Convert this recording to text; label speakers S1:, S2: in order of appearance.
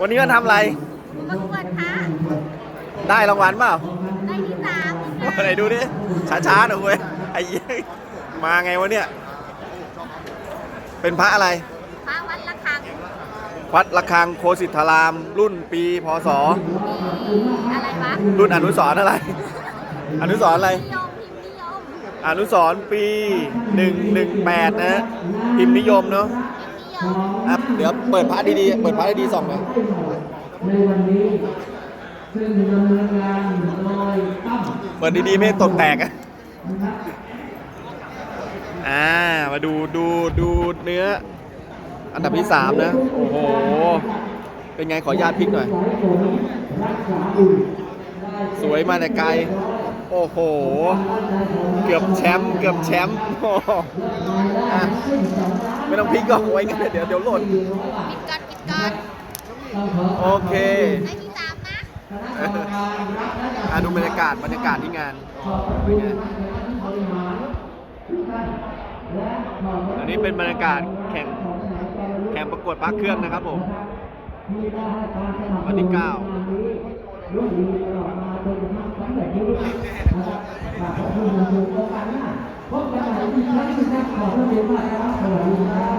S1: วันนี้มาทำอะไร
S2: ประกวดค่ะ
S1: ได้รางวัลเปล่า
S2: ได้ที่สาม
S1: ไหนดูดิช้าๆหน่อยเว้ยไอ้เหี้ยมาไงวะเนี่ย เป็นพระอะไร
S2: พระวัดละคัง
S1: วัดระฆังโคสิทธาราม รุ่นปีพศ
S2: มีอะไรวะ
S1: รุ่นอนุสรณ์อะไร อนุสรณ์อะไร
S2: นิยมพิมพ์นิยม
S1: อนุสรณ์ปี 118 นะฮะพิมพ์นิยมเนาะ
S2: พิมพ์นิยม
S1: อะเดี๋ยวเปิดพระดีๆ เปิดพระดีๆสองหน่อย
S3: ในวันนี้ซึ่งดำเนินงานโดยตั้ม
S1: เปิดดีๆ ไม่ตกแตกอะอ่า มาดูดูดูเนื้อ อันดับที่สามนะ โอ้โห เป็นไงขอญาตพลิกหน่อย สวยมาแต่ไกล โอ้โห เกือบแชมป์เกือบแชมป์โอ้โหอะไม่ต้องพลิกก็ไว้งั้นเดี๋ยวเดี๋ยวหล่น
S2: ปิดก่อนปิดก่อน
S1: โอเค
S2: ได้ที่สามนะ
S1: อะดูบรรยากาศบรรยากาศที่งานเป็นไงอันนี้เป็นบรรยากาศแข่งแข่งประกวดพระเครื่องนะครับผมวันที่เก้า
S3: พบกันใหม่อีกครั้งหนึงครับขอบพระคุณมากครับสวัสดีครับ